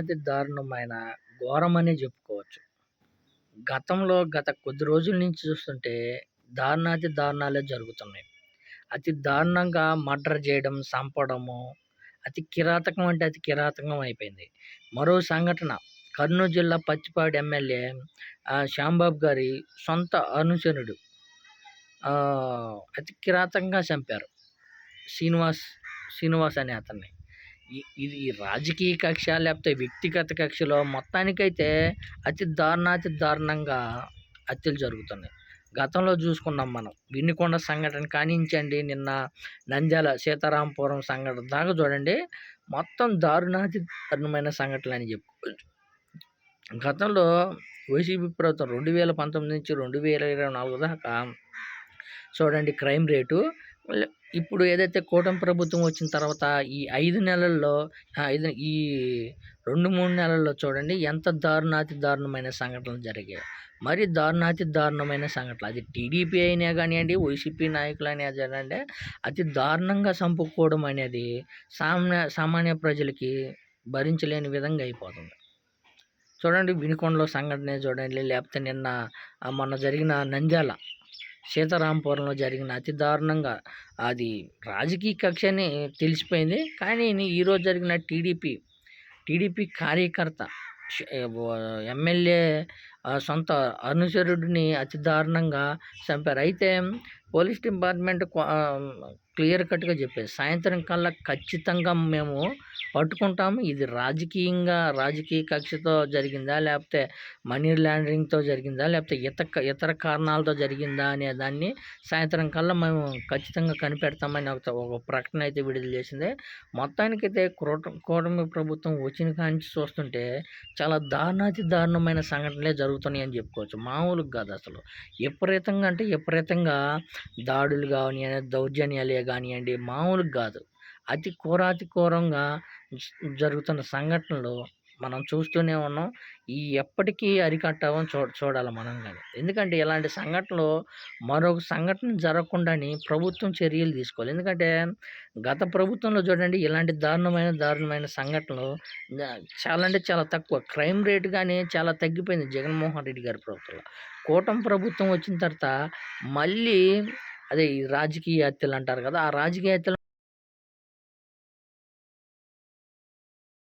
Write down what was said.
అతి దారుణమైన ఘోరమనే చెప్పుకోవచ్చు. గతంలో గత కొద్ది రోజుల నుంచి చూస్తుంటే దారుణాతి దారుణాలే జరుగుతున్నాయి. అతి దారుణంగా మర్డర్ చేయడం, చంపడము అతి కిరాతకం అంటే అతి కిరాతకం అయిపోయింది. మరో సంఘటన కర్నూలు జిల్లా పచ్చిపాడు ఎమ్మెల్యే శ్యాంబాబు గారి సొంత అనుచరుడు అతి కిరాతకంగా చంపారు. శ్రీనివాస్, శ్రీనివాస్ అనే అతన్ని. ఇది రాజకీయ కక్ష లేకపోతే వ్యక్తిగత కక్షలో మొత్తానికైతే అతి దారుణాతి దారుణంగా హత్యలు జరుగుతున్నాయి. గతంలో చూసుకున్నాం మనం. గిన్నికొండ సంఘటన కానించండి నిన్న నంద్యాల సీతారామపురం సంఘటన దాకా చూడండి. మొత్తం దారుణాతి దారుణమైన సంఘటనలని చెప్పుకోవచ్చు. గతంలో వైసీపీ ప్రభుత్వం 2019 నుంచి 2024 దాకా చూడండి క్రైమ్ రేటు ఇప్పుడు ఏదైతే కూటమి ప్రభుత్వం వచ్చిన తర్వాత ఈ ఐదు నెలల్లో ఐదు ఈ 2, 3 నెలల్లో చూడండి ఎంత దారుణాతి దారుణమైన సంఘటనలు జరిగాయి మరి దారుణాతి దారుణమైన సంఘటనలు. అది టీడీపీ అయినా కానివ్వండి వైసీపీ అయినా జనండి అతి దారుణంగా చంపుకోవడం అనేది సామాన్య సామాన్య ప్రజలకి భరించలేని విధంగా అయిపోతుంది. చూడండి వినుకొండలో సంఘటనే చూడండి. లేకపోతే నిన్న మొన్న జరిగిన నంద్యాల సీతారాంపురంలో జరిగిన అతి దారుణంగా అది రాజకీయ కక్ష అని తెలిసిపోయింది. కానీ ఈరోజు జరిగిన టీడీపీ, టీడీపీ కార్యకర్త ఎమ్మెల్యే సొంత అనుచరుడిని అతి దారుణంగా చంపారు. అయితే పోలీస్ డిపార్ట్మెంట్ క్లియర్ కట్‌గా చెప్పింది. సాయంత్రం కల్లా ఖచ్చితంగా మేము పట్టుకుంటాము. ఇది రాజకీయంగా రాజకీయ కక్షతో జరిగిందా? లేకపోతే మనీ లాండరింగ్‌తో జరిగిందా? లేకపోతే ఇత ఇతర కారణాలతో జరిగిందా? అనే దాన్ని సాయంత్రం కల్లా మేము ఖచ్చితంగా కనిపెడతామని ఒక ఒక ప్రకటన అయితే విడుదల చేసింది. మొత్తానికైతే కూట కూటమి ప్రభుత్వం వచ్చిన కాంచి చూస్తుంటే చాలా దారుణాతి దారుణమైన సంఘటనలే జరుగుతున్నాయని చెప్పుకోవచ్చు. మామూలుగా కాదు అసలు. విపరీతంగా అంటే విపరీతంగా దాడులు గానియండి, దౌర్జన్యాలే కానివ్వండి మామూలుగా కాదు. అతి ఘోరాతి ఘోరంగా జరుగుతున్న సంఘటనలు మనం చూస్తూనే ఉన్నాం. ఈ ఎప్పటికీ అరికట్టామని చూ చూడాలి మనం కానీ ఎందుకంటే ఇలాంటి సంఘటనలు మరొక సంఘటన జరగకుండాని ప్రభుత్వం చర్యలు తీసుకోవాలి. ఎందుకంటే గత ప్రభుత్వంలో చూడండి ఇలాంటి దారుణమైన దారుణమైన సంఘటనలు చాలా అంటే చాలా తక్కువ. క్రైమ్ రేట్ కానీ చాలా తగ్గిపోయింది జగన్మోహన్ రెడ్డి గారి ప్రభుత్వంలో. కూటమి ప్రభుత్వం వచ్చిన తర్వాత మళ్ళీ అదే ఈ రాజకీయ హత్యలు అంటారు కదా! ఆ రాజకీయ హత్యలు